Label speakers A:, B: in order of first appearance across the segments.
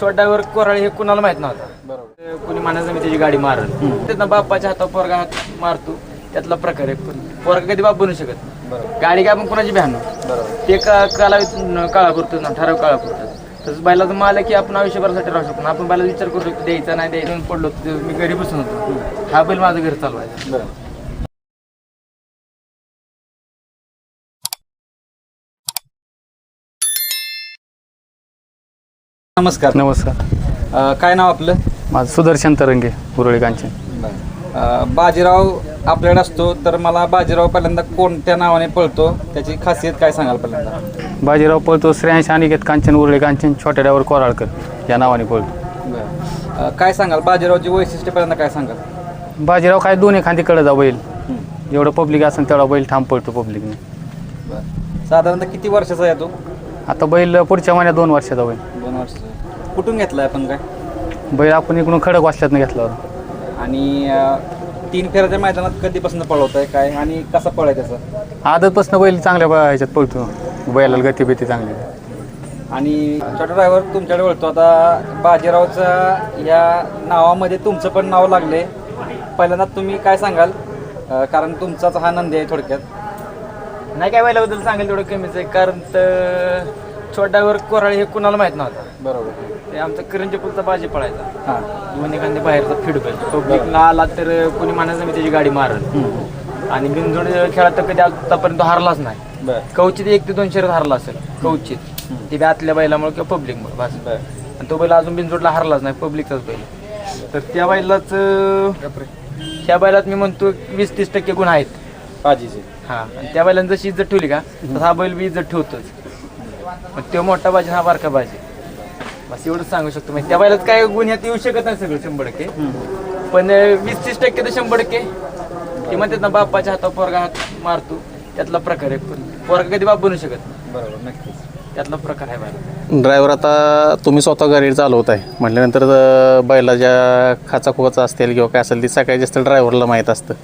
A: छोट्यावर कोराळी हे कुणाला माहीत नव्हता.
B: बरोबर.
A: कोणी मानायचं मी त्याची गाडी मारल त्यातनं बाप्पाच्या हातावर पोरगा हात मारतो. त्यातला प्रकार आहे पण. पोरगा कधी बाप बनू शकत नाही. गाडी काय आपण कोणाची भ्यानो?
B: बरोबर.
A: ते का काला काळा पुरतो ना ठराव काळा पुरतो तसंच बैलाचं माल आहे की आपण आयुष्यभरासाठी राहू शकतो. आपण बैला विचार करू शकतो द्यायचा नाही द्यायचा म्हणून पडलो होतो, मी घरी बसून होतो. हा बैल माझं घर चालवायचा.
B: नमस्कार.
C: नमस्कार.
B: अ, काय नाव आपलं?
C: माझं सुदर्शन तरंगे उरळी कांचन
B: अ, बाजीराव आपल्याकडे असतो तर मला बाजीराव पहिल्यांदा कोणत्या नावाने पळतो? त्याची खासियत काय सांगाल पहिल्यांदा?
C: बाजीराव पळतो श्रेयांश अनिकेत कांचन उरळी कांचन छोट्या डावर कोराळकर या नावाने पळतो.
B: अ, काय सांगाल? बाजीरावची वैशिष्ट्य पहिल्यांदा काय सांगाल?
C: बाजीराव काय दोन्ही खांदी कडे जा बैल. जेवढं पब्लिक असेल तेवढा बैल ठाम पळतो पब्लिकने.
B: बरं. साधारणतः किती वर्षाचा आहे तो?
C: आता बैल पुढच्या महिन्यात दोन वर्षाचा बैल
B: दोन वर्षाचा कुठून घेतला आपण काय?
C: बैल आपण इकडून खडक वाचल्यातनं घेतला होता.
B: आणि अ, तीन फेऱ्याच्या मैदानात कधीपासून पळवत आहे काय आणि कसा पळ आहे त्याचा?
C: आदतपासून बैल चांगल्या ब- ह्याच्यात पळतो. बैलाला गती बिती चांगली.
B: आणि छोटा ड्रायव्हर तुमच्याकडे बोलतो आता बाजीरावच्या या नावामध्ये तुमचं पण नाव लागले. पहिल्यांदा तुम्ही काय सांगाल? अ, कारण तुमचाच हा नंदी आहे थोडक्यात.
A: नाही काय बैलाबद्दल सांगेल तेवढं कमीच आहे कारण तर छोट्यावर कोराळी हे कुणाला माहीत नव्हता.
B: बरोबर.
A: ते आमचा करंजी पुलचा बाजी पळायचा
B: हां.
A: दोन्ही खांदे बाहेरचा फीडबॅक पब्लिकला आला तर कोणी मानायचं मी त्याची गाडी मारल. आणि बिनजोड खेळात तर कधी आतापर्यंत हारलाच नाही.
B: बरं.
A: कवचित एक ते दोन शर्यत हारला असेल कवचित. ते बी आतल्या बैलामुळे किंवा पब्लिकमुळे बस. आणि तो बैल अजून बिनजोडला हारलाच नाही पब्लिकचाच बैल. तर त्या बैलाच त्या बैलात मी म्हणतो वीस तीस टक्के गुण आहेत. हा आणि त्या बैलांनी जशी इज्जत ठेवली का तसा हा बैल बी इज्जत ठेवतोच. मग तो मोठा बाजी हा बारका बाजी. बस एवढंच सांगू शकतो. म्हणजे त्या बैलात काय गुण ह्यात येऊ शकत नाही सगळं शंभर टक्के. पण वीस तीस टक्के तर शंभर टक्के. ते म्हणतात ना बाप्पाच्या हातावर पोरगा हात मारतो. त्यातला प्रकार आहे पण. पोरगा कधी बाप बनू शकत नाही.
B: बरोबर नक्कीच.
A: त्यातला प्रकार आहे बैल
D: ड्रायव्हर आता तुम्ही स्वतः गाडी चालवत आहे. म्हटल्यानंतर अं, बैला ज्या खाचा खोचा असतील किंवा काय असेल ती सकाळी जास्त ड्रायव्हरला माहीत असतं.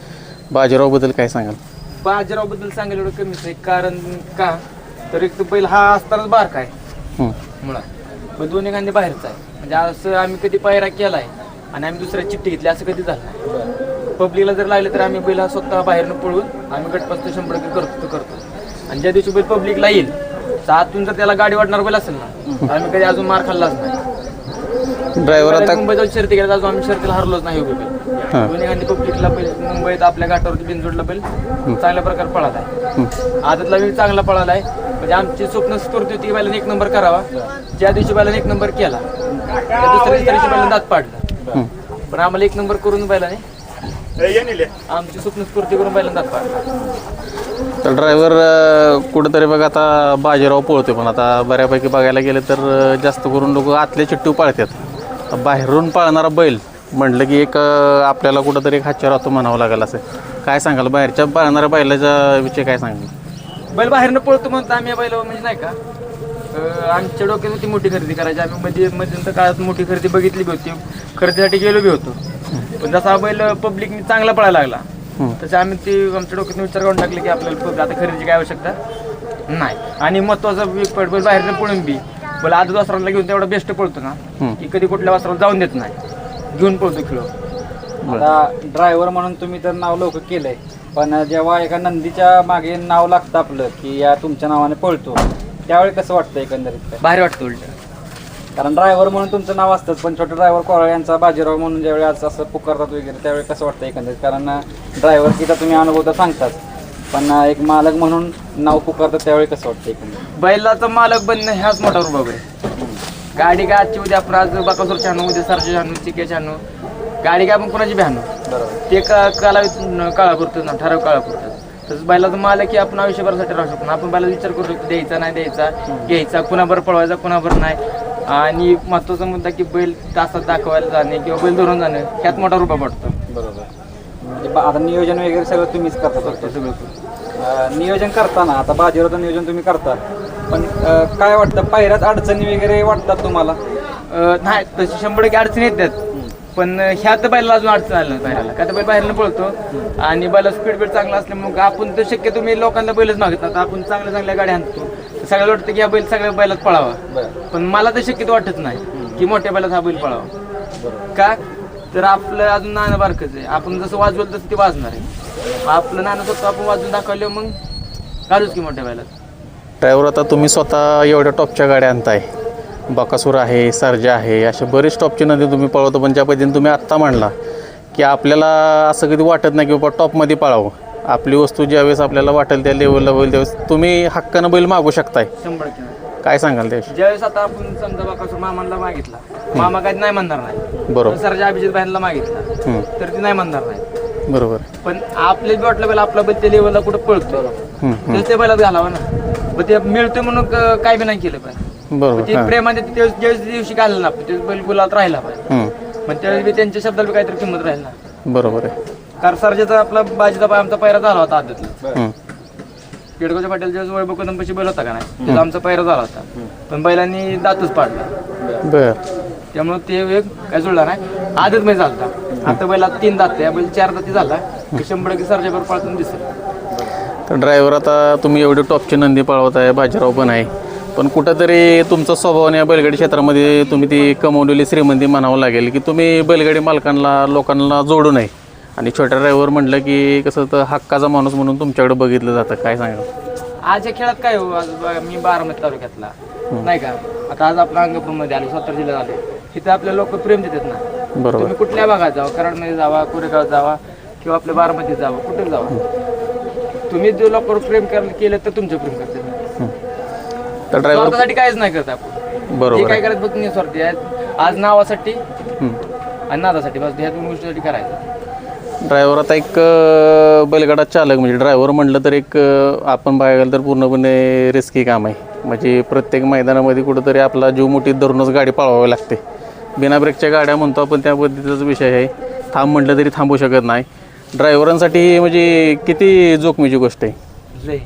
D: बाजीरावबद्दल काय सांगाल?
A: बाजीरावबद्दल सांगायला एवढं कमीच आहे कारण का? तर एक तर बैल हा असतानाच बारका आहे.
D: हं.
A: मुळात. पण दोन्ही खांदे बाहेरचा आहे. म्हणजे असं आम्ही कधी पायरा केलाय आणि आम्ही दुसऱ्या चिठ्ठी घेतली असं कधी झालं नाही. पब्लिकला जर लागले तर आम्ही बैल हा स्वतः बाहेरनं पळून आम्ही गटपास शंभर टक्के करतो तर करतो. आणि ज्या दिवशी बैल पब्लिकला येईल आतून जर त्याला गाडी वाटणार बैल असेल ना आम्ही कधी अजून मार खाल्लाच नाही.
D: ड्रायव्हर आता
A: मुंबईत जाऊन शर्ती गेल्या अजून आम्ही शर्तीला हरलोच नाही
D: हां.
A: दोन्ही पब्लिकला बैल मुंबईत आपल्या घाटावरती बिनजोडला बैल चांगल्या प्रकारे पळाला आहे. आदतला बी चांगला पळाला आहे. म्हणजे आमची स्वप्न स्फूर्ती होती की बैलाने एक नंबर करावा. ज्या दिवशी बैलाने एक नंबर केला त्या दुसऱ्या दिवशी बैलाने दात पाडला. पण आम्हाला एक नंबर करून बैलाने आमची स्वप्न स्फूर्ती करून बैलाने दात पाडला.
D: तर ड्रायव्हर कुठंतरी बघा आता बाजीराव पळतो पण आता बऱ्यापैकी बघायला गेलं तर अं, जास्त करून लोक आतले चिट्टू पाळतात. आता बाहेरून पाळणारा बैल म्हटलं की एक आपल्याला कुठंतरी एक हातच्या राहतो म्हणावं लागेल असं. काय सांगाल? बाहेरच्या पाळणाऱ्या बैलाच्या विषयी काय सांगाल?
A: बैल बाहेरनं पळतो म्हणतो आम्ही बैलावर म्हणजे नाही का? आमच्या डोक्यात होती मोठी खरेदी करायची. आम्ही मध्ये मध्यंतर काळात मोठी खरेदी बघितली बी होती. खरेदीसाठी गेलो बी होतो. पण जसा हा बैल पब्लिक चांगला पळायला लागला तसे आम्ही ते आमच्या डोक्यात विचार करून टाकले की आपल्याला आता खरेदीची काय आवश्यकता? नाही. आणि महत्वाचं बैल बाहेरनं पळून बी बैल आदत वासराला घेऊन तेवढा बेस्ट पळतो ना. की कधी कुठल्या वासराला जाऊन देत नाही. घेऊन पळतो खेळ
B: आता ड्रायव्हर म्हणून तुम्ही तर नाव लवकर केलंय. पण जेव्हा एका नंदीच्या मागे नाव लागतं आपलं की या तुमच्या नावाने पळतो त्यावेळी कसं वाटतं एकंदरीत?
A: बाहेर वाटतं उलट.
B: कारण ड्रायव्हर म्हणून तुमचं नाव असतंच पण छोटा ड्रायव्हर कोराळ यांचा बाजीराव म्हणून ज्यावेळी आज असं पुकारतात वगैरे त्यावेळी कसं वाटतं एकंदरीत? कारण ड्रायव्हर किती तुम्ही अनुभव तर सांगताच पण एक मालक म्हणून नाव पुकारतात त्यावेळी कसं वाटतं एकंदरीत?
A: बैलाचा मालक बनणं ह्याच मोठा रुबाब आहे. गाडी काय आजची उद्या आपण आज बाकासूर छानू उद्या सरचे छानू चिके छानू गाडी काय आपण कोणाची
B: बरोबर.
A: ते का काला काळा पुरतो ना ठराव काळा पुरतो तसंच बैलाचं माल आहे की आपण आयुष्यभरासाठी राहू शकतो आपण बैला विचार करू शकतो द्यायचा नाही द्यायचा घ्यायचा कुणाबर पळवायचा कुणाबर नाही. आणि महत्त्वाचा मुद्दा की बैल तासात दाखवायला जाणे किंवा बैल धरून जाणे ह्यात मोठा रुबाब वाटतो
B: बरोबर. म्हणजे बा- आता नियोजन वगैरे सगळं तुम्हीच करता फक्त.
A: सगळं
B: अं, नियोजन करताना आता बाजीरावचं नियोजन तुम्ही करता. पण काय वाटतं पायऱ्यात अडचणी वगैरे वाटतात तुम्हाला?
A: नाही तशी शंभर टक्के अडचणी येतात. पण ह्यात बैलाला अजून अडचण आली नाही बाहेरला का तर बैल बाहेरनं पळतो आणि बैला स्पीड बीड चांगला असल्यामुळे आपण तर शक्यतो मी लोकांना बैलच मागतात आपण चांगल्या चांगल्या गाड्या आणतो. सगळ्याला वाटतं की हा बैल सगळ्या बैलात पळावा. पण मला तर शक्यतो वाटत नाही की मोठ्या बैलात हा बैल पळावा. का? तर आपलं अजून नाणं बारकच आहे. आपण जसं वाजवलं तसं ते वाजणार आहे. आपलं नाणं स्वतः आपण वाजवून दाखवलं मग घालूच की मोठ्या बैलात.
D: ड्रायव्हर आता तुम्ही स्वतः एवढ्या टॉपच्या गाड्या आणताय. बकासूर आहे सर्जा आहे असे बरेच टॉपचे नंदी तुम्ही पळवतो पण ज्या पद्धतीने तुम्ही आत्ता म्हणला की आपल्याला असं कधी वाटत नाही की बाबा टॉपमध्ये पळावं. आपली वस्तू ज्यावेळेस आपल्याला वाटेल त्या लेवलला होईल त्यावेळेस तुम्ही हक्कानं बैल मागू शकताय.
A: शंभर टक्के.
D: काय सांगाल त्याविषयी?
A: ज्यावेळेस आता आपण समजा बाकासूर मामाला मागितला मामा काय नाही म्हणणार नाही.
D: बरोबर.
A: सरच्या अभिजित भाईला मागितला तर ती नाही म्हणणार नाही.
D: बरोबर.
A: पण आपले बी वाटलं बैल आपला बैल त्या लेवलला कुठं पळतो तर ते बैलात घालावा ना. मग ते मिळतोय म्हणून क- काय बी नाही केलं पाहिजे
D: बरोबर
A: ते
D: हां.
A: प्रेमाने ते त्यावेळेस ज्यावेळेस दिवशी घाललं ना आपण त्यावेळेस बैल राहिला पाहिजे
D: हम्म,
A: त्यावेळेस बी त्यांच्या शब्दाला बी काहीतरी किंमत राहील ना.
D: बरोबर आहे.
A: कारण सरजेचा आपला बाजीचा पाय आमचा पैरा झाला होता आदतला.
D: हम्म,
A: पेडगावच्या पाटील ज्यावेळेस वैभव कदंबाशी बैल होता का नाही त्याचा आमचा पैरा झाला होता. पण बैलांनी दातच पाडला.
D: बर.
A: त्यामुळे ते एक काय जुळला नाही आदत मध्ये चालता आता बैला तीन दात आहे बैल चार दाती झाला की शंभर की सरजेवर पळताना दिसेल.
D: ड्रायव्हर आता तुम्ही एवढे टॉपचे नंदी पळवत आहे बाजीराव पण आहे. पण कुठंतरी तुमचा स्वभावाने या बैलगाडी क्षेत्रामध्ये तुम्ही ती कमवलेली श्रीमंती म्हणावं लागेल की तुम्ही बैलगाडी मालकांना लोकांना जोडू नये. आणि छोट्या ड्रायव्हर म्हटलं की कसं तर हक्काचा माणूस म्हणून तुमच्याकडे बघितलं जातं. काय सांगाल?
A: आज या खेळात काय हो? आज बघा, मी बारामती तालुक्यातला. नाही का? आता आज आपला अंगपूरमध्ये आलो सत्तर जिल्ह्यात आले. तिथे आपल्या लोक प्रेम देतात ना.
D: बरोबर.
A: तुम्ही कुठल्या भागात जावा? कराडमध्ये जावा कोरेगाव जावा किंवा आपल्या बारामतीत जावा कुठे जावा? तुम्ही जो लोकांवर प्रेम कर- केलं तर तुमचं प्रेम करते
D: तर ड्रायव्हर
A: काहीच नाही करत आपण.
D: बरोबर
A: काय
D: आहे.
A: करत फक्त स्वार्थी आहेत आज नावासाठी
D: हम्म.
A: आणि नादासाठी बस ह्या दोन गोष्टीसाठी करायचं.
D: ड्रायव्हर आता एक अं, बैलगाडा चालक म्हणजे ड्रायव्हर म्हटलं तर एक अं, आपण बघायला गेलं तर पूर्णपणे रिस्की काम आहे. म्हणजे प्रत्येक मैदानामध्ये कुठंतरी आपला जीव मुठीत धरूनच गाडी पळवावी लागते. बिना ब्रेकच्या गाड्या म्हणतो आपण त्या पद्धतीचाच विषय आहे. थांब म्हटलं तरी थांबू शकत नाही. ड्रायव्हरांसाठी ही म्हणजे किती जोखमीची गोष्ट आहे?
A: लय.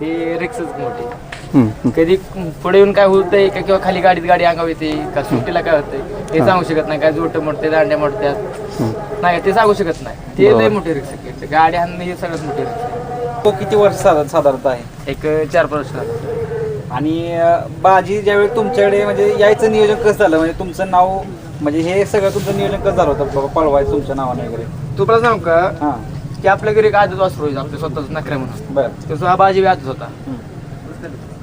A: ते रिक्सच मोठी. कधी पुढे येऊन काय होतंय का किंवा खाली गाडीत गाडी अंगाव येते का सुट्टीला काय होतंय हे सांगू शकत नाही. काय जोट मोडते दांड्या मोडत्यात.
D: हम्म.
A: नाही ते सांगू शकत नाही. ते लय मोठी रिक्स गाडी आणणं हे सगळ्यात मोठी रिक्स
B: तो किती वर्ष साधारण साधारणतः आहे?
A: एक चार पाच वर्ष
B: आणि अं, बाजी ज्यावेळी तुमच्याकडे म्हणजे यायचं नियोजन कसं झालं? म्हणजे तुमचं नाव म्हणजे हे सगळं तुमचं नियोजन कसं झालं होतं? बाबा पळवायचं तुमच्या नावाने वगैरे.
A: तुला सांगू का की आपल्या घरी एक आदत वासरू होईल आपल्या स्वतःच नकऱ्या म्हणून.
B: बरं.
A: तसं हा बाजी बी आदत होता.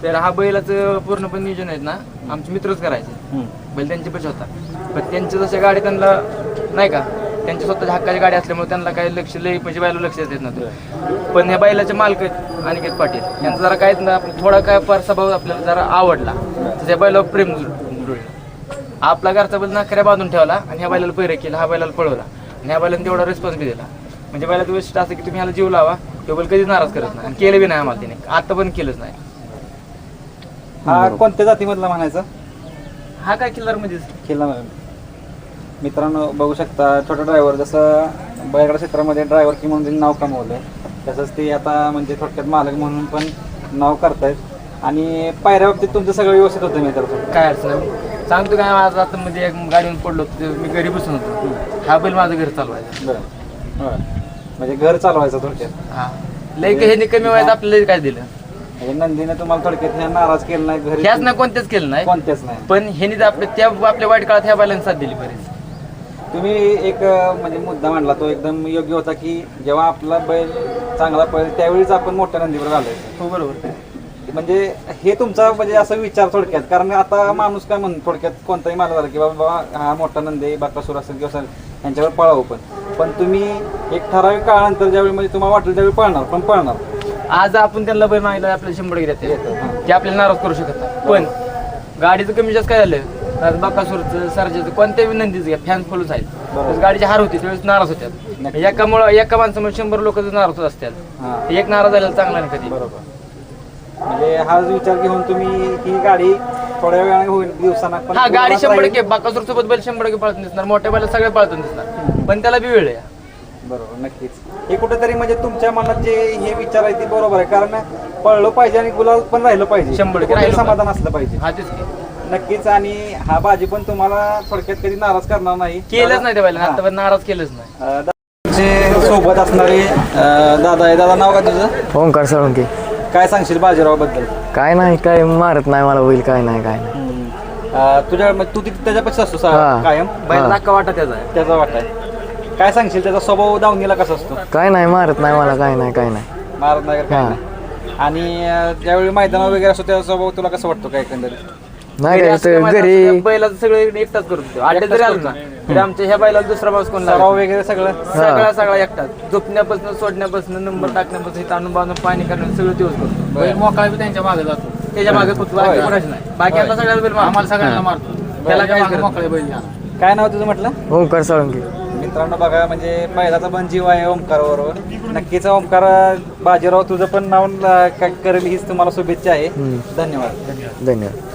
A: तर हा बैलाचं पूर्णपणे नियोजन आहेत ना आमचे मित्रच करायचे. बैल त्यांचे पैसे होता. पण त्यांच्या जशा गाडी त्यांना नाही का त्यांच्या स्वतःच्या हक्काची गाडी असल्यामुळे त्यांना काही लक्ष लई म्हणजे बैला लक्ष देत नव्हतं. पण ह्या बैलाचे मालक आहेत अनिकेत पाटील. यांचा जरा काय थोडा काय फार स्वभाव आपल्याला जरा आवडला. त्या बैलावर प्रेम जुळ- जुळलं. आपला घरचा बैल नाकऱ्या बांधून ठेवला आणि ह्या बैलाला पैरे केला हा बैलाला पळवला. आणि बैलाने तेवढा रिस्पॉन्स बी दिला. म्हणजे बैलाचं वैशिष्ट्य असं की तुम्ही ह्याला जीव लावा तो बैल कधीच नाराज करत नाही आणि केलं बी नाही आम्हाला तिने. आता पण केलंच नाही.
B: हा कोणत्या जातीमधला म्हणायचं?
A: हा काय किल्लर मध्येच.
B: केला मित्रांनो बघू शकता छोटा ड्रायव्हर जसं बैलगाडा क्षेत्रामध्ये ड्रायव्हर की म्हणून नाव कमवलं तसंच ते आता म्हणजे थोडक्यात मालक म्हणून पण नाव करतायत. आणि पायऱ्या बाबतीत तुमचं सगळं व्यवस्थित होतं मित्र
A: काय अडचण नाही. सांगतो काय माझं आता मध्ये एक गाडीवर पडलो होतो मी घरी बसून होतो. हा बैल माझं घर चालवायचा.
B: बरं. म्हणजे घर चालवायचं थोडक्यात.
A: हा. काही ह्यांनी कमी वयात आपल्याला काय दिलं.
B: म्हणजे नंदीने तुम्हाला थोडक्यात ह्या नाराज केलं नाही घरी
A: ह्याच नाही कोणतेच केलं नाही.
B: कोणत्याच नाही.
A: पण ह्यांनी तर आपल्या त्या आपल्या वाईट काळात ह्या बैलांनी साथ दिली बरीच.
B: तुम्ही एक अं, म्हणजे मुद्दा मांडला तो एकदम योग्य होता की जेव्हा आपला बैल चांगला पळेल त्यावेळीच आपण मोठ्या नंदीवर घालायचं
A: हो बरोबर.
B: म्हणजे हे तुमचा म्हणजे असा विचार थोडक्यात कारण आता माणूस काय म्हणतो थोडक्यात कोणताही माणूस झाला की बाबा हा मोठा नंदी बाकासूर असेल किंवा असेल यांच्यावर पळावं पण. पण तुम्ही एक ठराविक काळानंतर ज्यावेळी म्हणजे तुम्हाला वाटेल त्यावेळी पळणार पण पळणार.
A: आज आपण त्यांना बैल मागितलं आपल्याला शंभर घेते
B: येतं.
A: ते आपल्याला नाराज करू शकत नाही. पण गाडीचं कमी जास्त काय झालं? आज बाकासूरचं सरजेचं कोणत्या विनंतीच घ्या फॅन फुलच आहेत. गाडीची हार होती त्यावेळेस नाराज होत्यात.
B: नक्की.
A: एकामुळं एका माणसामुळे शंभर लोक नाराज होत असतात एक नाराज झालेला चांगला नाही कधी.
B: बरोबर. म्हणजे हाच विचार घेऊन तुम्ही ही गाडी थोड्या वेळाने होईल दिवसांना पण
A: हा गाडी शंभर. टक्के बाकासूर सोबत बैल शंभर टक्के पळतून दिसणार मोठ्या बैल सगळे पळतून दिसणार पण त्याला बी वेळ आहे.
B: बरोबर नक्कीच. हे कुठेतरी म्हणजे तुमच्या मनात जे हे विचार आहे ते बरोबर आहे कारण पळलं पाहिजे आणि गुलाल पण राहिलं पाहिजे.
A: शंभर टक्के
B: कुठेतरी
A: राहिलं
B: समाधान असलं पाहिजे.
A: हा तेच की.
B: नक्कीच आणि हा बाजी पण तुम्हाला थोडक्यात कधी नाराज करणार नाही.
A: केलंच नाही त्या बैला
B: हा.
A: आतापर्यंत नाराज केलंच नाही.
B: अं, दादाचे सोबत असणारे अं, दादा आहे. दादा नाव काय तुझं?
E: ओंकार साळुंके.
B: काय सांगशील बाजीरावबद्दल?
E: काय नाही काय मारत नाही मला होईल काय नाही काय नाही.
B: अं, तुझ्या म्हणजे तू तिथे त्याच्यापेक्षा असतो सा-
E: हा.
B: कायम?
A: बैल नाका वाटा त्याचा. आहे
B: त्याचा वाट आहे. काय सांगशील त्याचा स्वभाव दावणीला कसा असतो?
E: काय नाही मारत नाही मला काय नाही काय नाही.
B: मारत नाही काय
E: हा.
B: नाही. आणि अं, ज्यावेळी मैदानावर वगैरे असतो त्याचा स्वभाव तुला कसं वाटतो काय एकंदरीत?
E: नाही काय घरी
A: बैलाचं सगळं एकटाच करतो अड्डे जरी आलो ना तरी आमच्या ह्या बैलाला दुसरा माणूस कोण लागत
B: वगैरे सगळं
A: सगळा सगळा एकटाच. झोपण्यापासून सोडण्यापासून नंबर टाकण्यापासून इथं आणून बांधून पाणी करणं सगळं दिवस करतो
C: बैल मोकळा बी त्यांच्या मागे जातो.
A: त्याच्यामागे कुठं बाकी कोणाच नाही. बाकी आता सगळ्याला बैल मारतो.
C: आम्हाला सगळ्यांना मारतो.
A: त्याला करत?
C: मोकळे बैल जाणार
B: काय नाव तुझं म्हटलं?
E: ओंकार साळुंके.
B: मित्रांनो बघा म्हणजे बैलाचा पण जीव आहे ओंकार बरोबर नक्कीच ओंकार बाजीराव तुझं पण नाव अं, काय करेल हीच तुम्हाला शुभेच्छा आहे. धन्यवाद.
E: धन्यवाद.